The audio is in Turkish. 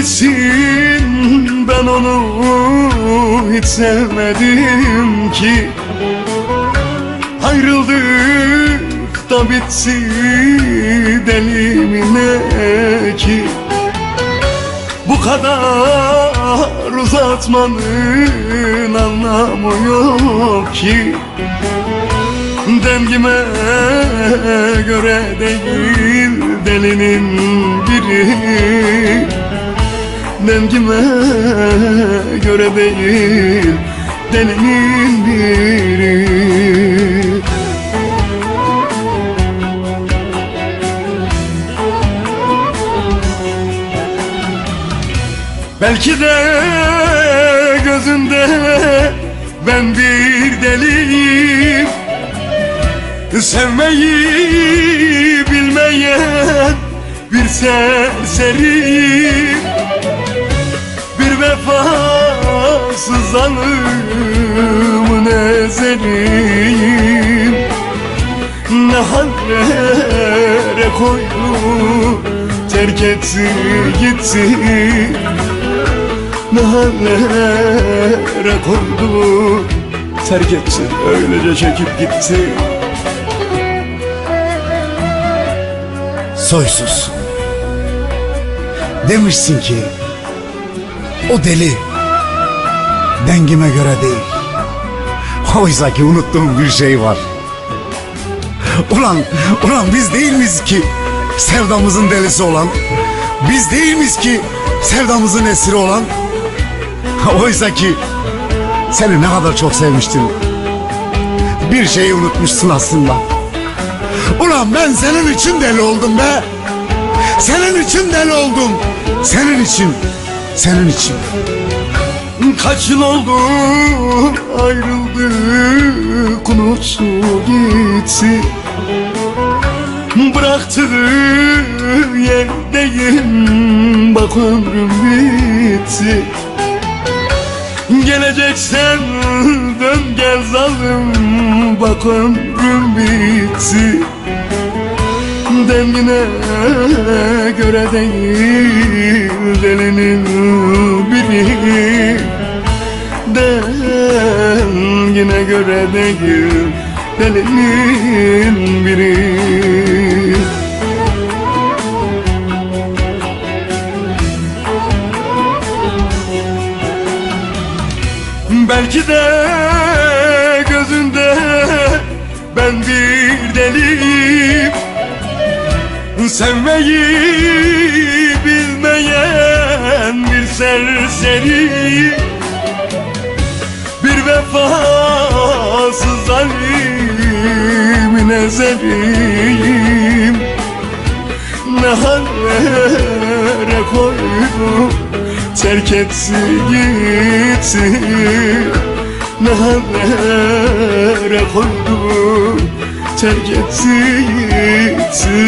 misin? Ben onu hiç sevmedim ki. Ayrıldık da bitsi delimine ki? Bu kadar uzatmanın anlamı yok ki. Dengime göre değil delinin biri Dengime göre değil delinin biri. Belki de gözünde ben bir deliyim. Sevmeyi bilmeyen bir serseriyim vefasız zalımın ezeriyim Ne hallere koydu terk etti gitti Ne hallere koydu terk etti öylece çekip gitti Soysuz. Demişsin ki o deli dengime göre değil. Oysa ki unuttuğum bir şey var. Ulan, ulan biz değil miyiz ki sevdamızın delisi olan? Biz değil miyiz ki sevdamızın esiri olan? Oysa ki seni ne kadar çok sevmiştim. Bir şeyi unutmuşsun aslında. Ulan ben senin için deli oldum be. Senin için deli oldum. Senin için. Senin için. Kaç yıl oldu ayrıldık unuttu gitti Bıraktığı yerdeyim bak ömrüm bitti Geleceksen dön gel zalim bak ömrüm bitti Dengine göre değil delinin biri göre değil delinin biri. Belki de gözünde ben bir deliyim. Sevmeyi bilmeyen bir serseri Bir vefasız zalimin ezeriyim Ne hallere koydu terk etti gitti Ne hallere koydu terk etti gitti